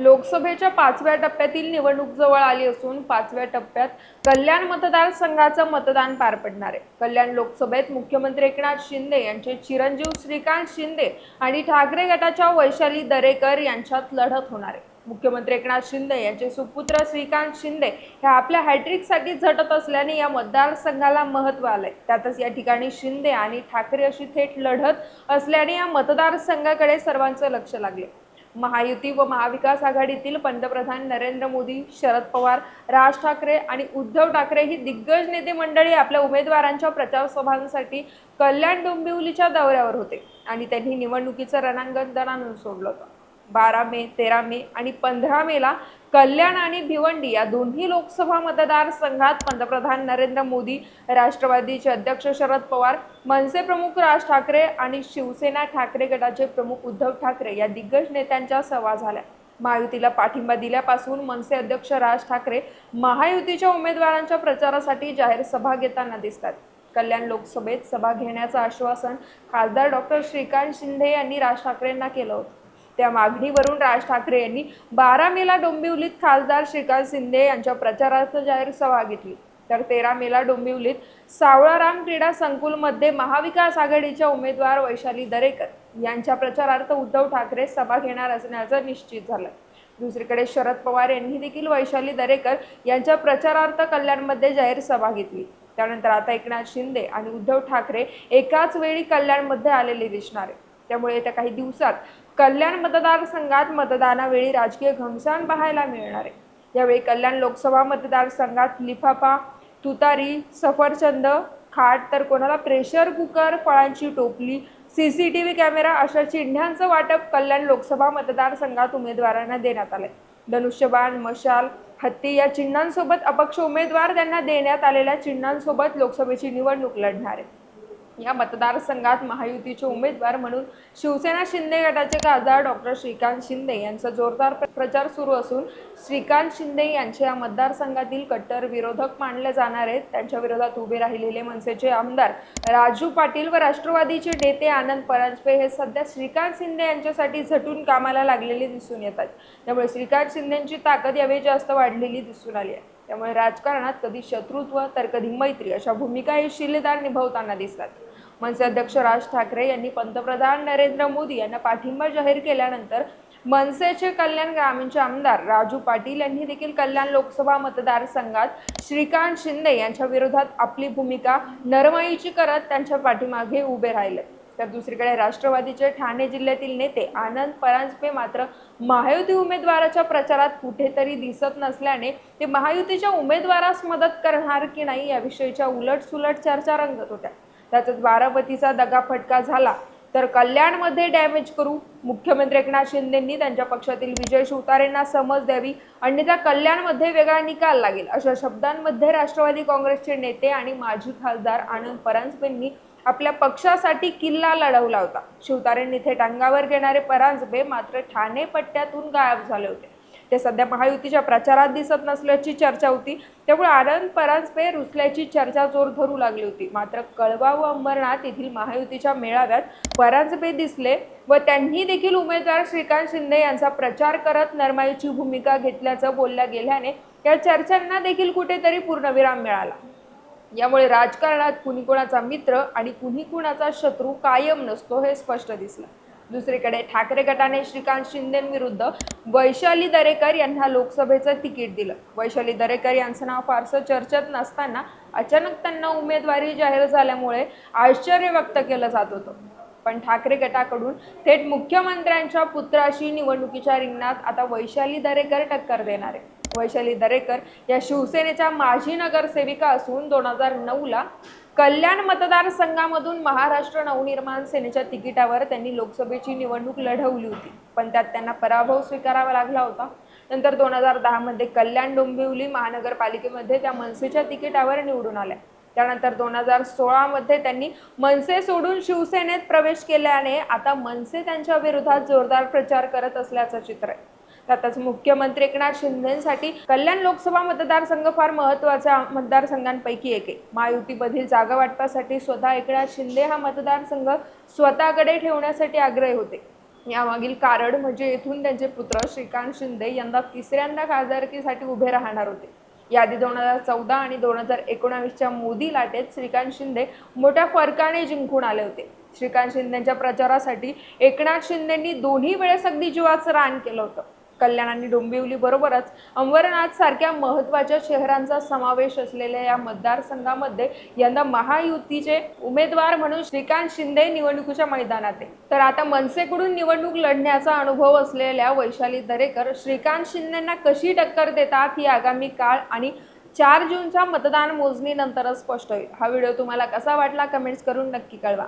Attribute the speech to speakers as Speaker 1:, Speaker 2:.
Speaker 1: लोकसभेच्या पाचव्या टप्प्यातील निवडणूक जवळ आली असून पाचव्या टप्प्यात कल्याण मतदारसंघाचं मतदान पार पडणार आहे. कल्याण लोकसभेत मुख्यमंत्री एकनाथ शिंदे यांचे चिरंजीव श्रीकांत शिंदे आणि ठाकरे गटाच्या वैशाली दरेकर यांच्यात लढत होणार आहे. मुख्यमंत्री एकनाथ शिंदे यांचे सुपुत्र श्रीकांत शिंदे हे आपल्या हॅट्रिकसाठी झटत असल्याने या मतदारसंघाला महत्त्व आलंय. त्यातच या ठिकाणी शिंदे आणि ठाकरे अशी थेट लढत असल्याने या मतदारसंघाकडे सर्वांचं लक्ष लागले महायुती व महाविकास आघाडीतील पंतप्रधान नरेंद्र मोदी शरद पवार राज ठाकरे आणि उद्धव ठाकरे ही दिग्गज नेते मंडळी आपल्या उमेदवारांच्या प्रचार सभांसाठी कल्याण डोंबिवलीच्या दौऱ्यावर होते आणि त्यांनी निवडणुकीचं रणांगण दणानून सोडलं होतं. बारा मे तेरा मे आणि पंधरा मेला कल्याण आणि भिवंडी या दोन्ही लोकसभा मतदारसंघात पंतप्रधान नरेंद्र मोदी राष्ट्रवादीचे अध्यक्ष शरद पवार मनसे प्रमुख राज ठाकरे आणि शिवसेना ठाकरे गटाचे प्रमुख उद्धव ठाकरे या दिग्गज नेत्यांच्या सभा झाल्या. महायुतीला पाठिंबा दिल्यापासून मनसे अध्यक्ष राज ठाकरे महायुतीच्या उमेदवारांच्या प्रचारासाठी जाहीर सभा घेताना दिसतात. कल्याण लोकसभेत सभा घेण्याचं आश्वासन खासदार डॉक्टर श्रीकांत शिंदे यांनी राज ठाकरेंना केलं होतं. त्या मागणीवरून राज ठाकरे यांनी बारा मेला डोंबिवलीत खासदार श्रीकांत शिंदे यांच्या प्रचारार्थ जाहीर सभा घेतली. तर तेरा मेला डोंबिवलीत सावळाराम क्रीडा संकुलमध्ये महाविकास आघाडीच्या उमेदवार वैशाली दरेकर यांच्या प्रचारार्थ उद्धव ठाकरे सभा घेणार असण्याचं निश्चित झालं. दुसरीकडे शरद पवार यांनी देखील वैशाली दरेकर यांच्या प्रचारार्थ कल्याणमध्ये जाहीर सभा घेतली. त्यानंतर आता एकनाथ शिंदे आणि उद्धव ठाकरे एकाच वेळी कल्याणमध्ये आलेले दिसणार. आहे त्यामुळे येत्या काही दिवसात कल्याण मतदारसंघात मतदानावेळी राजकीय घमसान पाहायला मिळणार आहे. यावेळी कल्याण लोकसभा मतदारसंघात लिफाफा तुतारी सफरचंद खाट तर कोणाला प्रेशर कुकर फळांची टोपली C C T V camera अशा चिन्ह्यांचं वाटप कल्याण लोकसभा मतदारसंघात उमेदवारांना देण्यात आलंय. धनुष्यबाण मशाल हत्ती या चिन्हांसोबत अपक्ष उमेदवार त्यांना देण्यात आलेल्या चिन्हांसोबत लोकसभेची निवडणूक लढणार आहे. या मतदारसंघात महायुतीचे उमेदवार म्हणून शिवसेना शिंदे गटाचे खासदार डॉक्टर श्रीकांत शिंदे यांचा जोरदार प्रचार सुरू असून श्रीकांत शिंदे यांचे या मतदारसंघातील कट्टर विरोधक मानले जाणार आहेत. त्यांच्या विरोधात उभे राहिलेले मनसेचे आमदार राजू पाटील व राष्ट्रवादीचे नेते आनंद परांजपे हे सध्या श्रीकांत शिंदे यांच्यासाठी झटून कामाला लागलेले दिसून येतात त्यामुळे श्रीकांत शिंदेची ताकद यावेळी जास्त वाढलेली दिसून आली आहे. त्यामुळे राजकारणात कधी शत्रुत्व तर कधी मैत्री अशा भूमिका हे शिलेदार निभावताना दिसतात. मनसे अध्यक्ष राज ठाकरे यांनी पंतप्रधान नरेंद्र मोदी यांना पाठिंबा जाहीर केल्यानंतर मनसेचे कल्याण ग्रामीणचे आमदार राजू पाटील यांनी देखील कल्याण लोकसभा मतदारसंघात श्रीकांत शिंदे यांच्या विरोधात आपली भूमिका नरमाईची करत त्यांच्या पाठीमागे उभे राहिले. तर दुसरीकडे राष्ट्रवादीचे ठाणे जिल्ह्यातील नेते आनंद परांजपे मात्र महायुती उमेदवाराच्या प्रचारात कुठेतरी दिसत नसल्याने ते महायुतीच्या उमेदवारास मदत करणार की नाही याविषयीच्या उलट सुलट चर्चा रंगत होत्या. त्यातच बारामतीचा दगाफटका झाला तर कल्याणमध्ये डॅमेज करू मुख्यमंत्री एकनाथ शिंदेंनी त्यांच्या पक्षातील विजय शिवतारेंना समज द्यावी अन्यथा कल्याणमध्ये वेगळा निकाल लागेल अशा शब्दांमध्ये राष्ट्रवादी काँग्रेसचे नेते आणि माजी खासदार आनंद परांजपेंनी आपल्या पक्षासाठी किल्ला लढवला होता. शिवतारेंनी थेट अंगावर घेणारे परांजपे मात्र ठाणे पट्ट्यातून गायब झाले होते. ते सध्या महायुतीच्या प्रचारात दिसत नसल्याची चर्चा होती. त्यामुळे आनंद परांजपे रुसल्याची चर्चा जोर धरू लागली होती. मात्र कळवा व अंबरनाथ येथील महायुतीच्या मेळाव्यात परांजपे दिसले व त्यांनी देखील उमेदवार श्रीकांत शिंदे यांचा प्रचार करत नरमाईची भूमिका घेतल्याचं बोलल्या गेल्याने या चर्चांना देखील कुठेतरी पूर्णविराम मिळाला. यामुळे राजकारणात कुणी कुणाचा मित्र आणि कुणी कुणाचा शत्रू कायम नसतो हे स्पष्ट दिसलं. दुसरीकडे ठाकरे गटाने श्रीकांत शिंदेविरुद्ध वैशाली दरेकर यांना लोकसभेचं तिकीट दिलं. वैशाली दरेकर यांचं नाव फारसं चर्चेत नसताना अचानक त्यांना उमेदवारी जाहीर झाल्यामुळे आश्चर्य व्यक्त केलं जात होतं. पण ठाकरे गटाकडून थेट मुख्यमंत्र्यांच्या पुत्राशी निवडणुकीच्या रिंगणात आता वैशाली दरेकर टक्कर देणार आहे. वैशाली दरेकर या शिवसेनेच्या माजी नगरसेविका असून दोन हजार नऊला कल्याण मतदारसंघामधून महाराष्ट्र नवनिर्माण सेनेच्या तिकिटावर त्यांनी लोकसभेची निवडणूक लढवली होती. पण त्यात त्यांना पराभव स्वीकारावा लागला होता. नंतर दोन हजार दहामध्ये कल्याण डोंबिवली महानगरपालिकेमध्ये त्या मनसेच्या तिकिटावर निवडून आल्या. त्यानंतर दोन हजार सोळामध्ये त्यांनी मनसे सोडून शिवसेनेत प्रवेश केल्याने आता मनसे त्यांच्या विरोधात जोरदार प्रचार करत असल्याचं चित्र आहे. आताच मुख्यमंत्री एकनाथ शिंदेसाठी कल्याण लोकसभा मतदारसंघ फार महत्त्वाचा मतदारसंघांपैकी एक आहे. महायुतीमधील जागा वाटपासाठी स्वतः एकनाथ शिंदे हा मतदारसंघ स्वतःकडे ठेवण्यासाठी आग्रही होते. यामागील कारण म्हणजे येथून त्यांचे पुत्र श्रीकांत शिंदे यंदा तिसऱ्यांदा खासदारकीसाठी उभे राहणार होते. याआधी दोन हजार चौदा आणि दोन हजार एकोणावीसच्या मोदी लाटेत श्रीकांत शिंदे मोठ्या फरकाने जिंकून आले होते. श्रीकांत शिंदेच्या प्रचारासाठी एकनाथ शिंदेंनी दोन्ही वेळेस अगदी जीवाचं रान केलं होतं. कल्याण आणि डोंबिवली बरोबरच अंबरनाथ सारख्या महत्त्वाच्या शहरांचा समावेश असलेल्या या मतदारसंघामध्ये यंदा महायुतीचे उमेदवार म्हणून श्रीकांत शिंदे निवडणुकीच्या मैदानात आहे. तर आता मनसेकडून निवडणूक लढण्याचा अनुभव असलेल्या वैशाली दरेकर श्रीकांत शिंदेंना कशी टक्कर देतात ही आगामी काळ आणि चार जूनच्या मतदान मोजणीनंतरच स्पष्ट होईल. हा व्हिडिओ तुम्हाला कसा वाटला कमेंट्स करून नक्की कळवा.